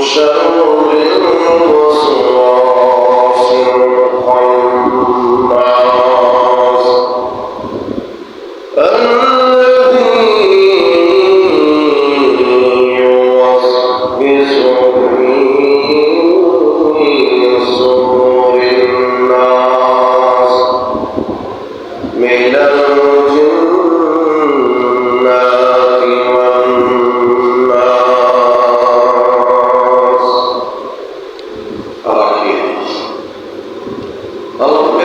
شر الوسواس Allah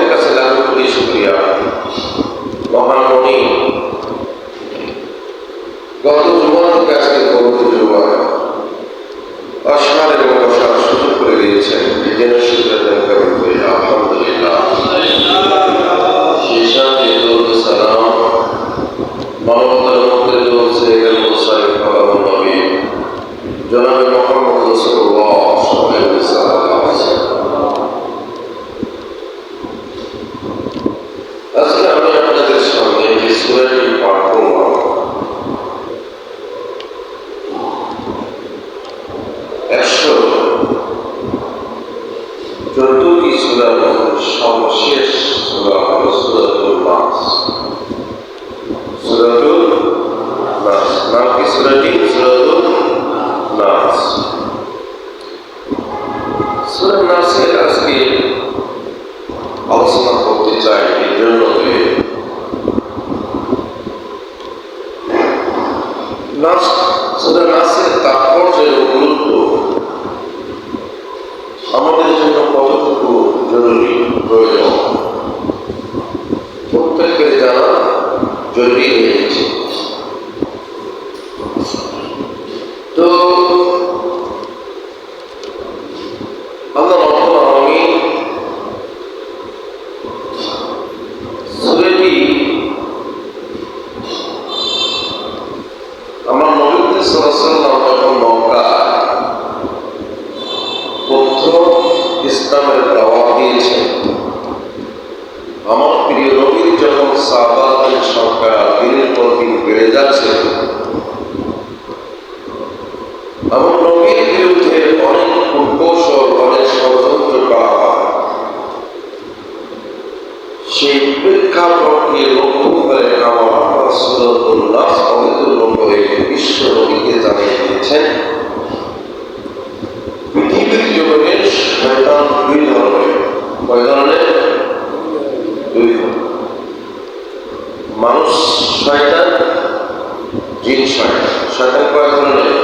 যে সূরাটি পাঠ করব একশো চোদ্দটি সূরার মধ্যে সর্বশেষ সূরা হলো সূরাতুল নাস সূরাতুল নাস নাম কি সূরাটি সূরাতুল নাস সূরা নাসের আজকে আলোচনা করতে চাই এই জন্য যে নাচ শুধু নাচের তাৎপর্য এবং গুরুত্ব আমাদের জন্য কতটুকু জরুরি প্রয়োজন? প্রত্যেকের জানা জরুরি হয়ে গেছে তো আল্লাহ রব্বুল আলামিন সূরাটি আমার নবী সাল্লাল্লাহু যখন মক্কা প্রথম ইসলামের দাওয়াত দিয়েছেন। আমার প্রিয় নবীর যখন সাহাবাদের সংখ্যা দিনের পর দিন বেড়ে যাচ্ছে, আমার নবীর বিরুদ্ধে অনেক কৌশল অনেক ষড়যন্ত্র করা সেই প্রেক্ষাপটকে লক্ষ্য করে আমার সাল্লাল্লাহু করে বিশ্ব নবীকে জানিয়ে দিয়েছেন শয়তান দুই ধরনের। দুই মানুষ শয়তান, জিন শয়তান। শয়তান কয় ধরনের?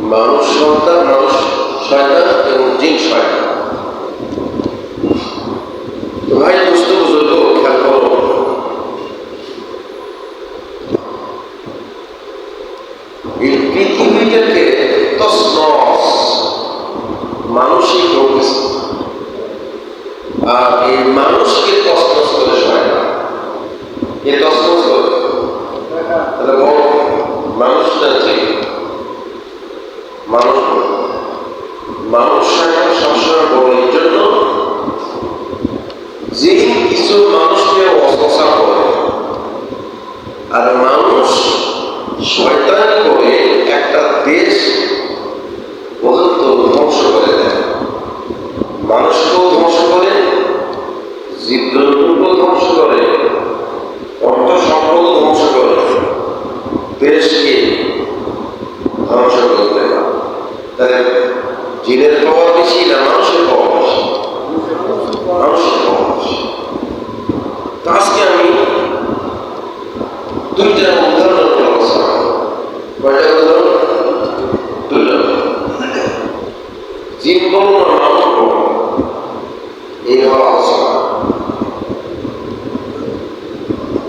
মানুষ সন্তান মানুষ শয়তান এবং জিন শয়তান। অবস্থা আর এই মানুষকে তসমস করে না এ তসমস করে মানুষটা যে মানুষ। মানুষ সবসময় বড় এই জন্য জীবজন্তুকেও ধ্বংস করে, অর্থ সম্পদ ধ্বংস করে, দেশকে ধ্বংস করতে পারে। তাহলে জিনের পাওয়ার বেশি না মানুষের পাওয়া বেশি? মানুষের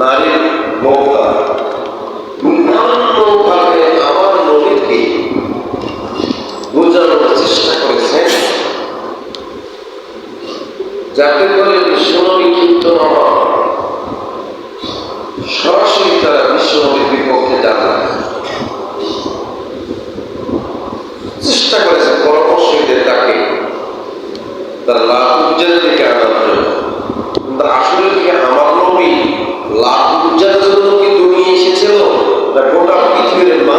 Nadie del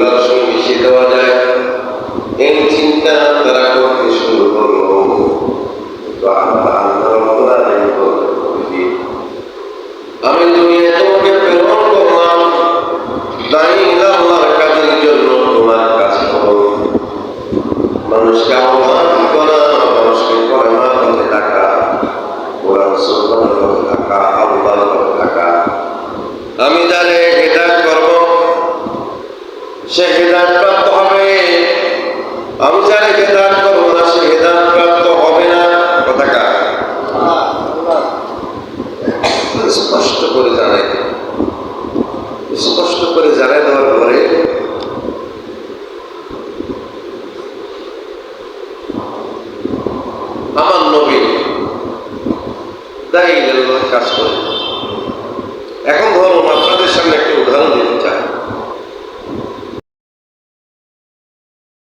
এগুলোর সঙ্গে মিশিয়ে দেওয়া যায়। এই চিন্তা তারা করতে শুরু করল। আমরা সে হেদান প্রাপ্ত হবে। আমি জানি হেদায়ত করব না, সে হেদান প্রাপ্ত হবে না। কথাটা স্পষ্ট করে জানাই স্পষ্ট করে জানাই দেওয়ার পরে আমার নবীন দায়ী কাজ করে।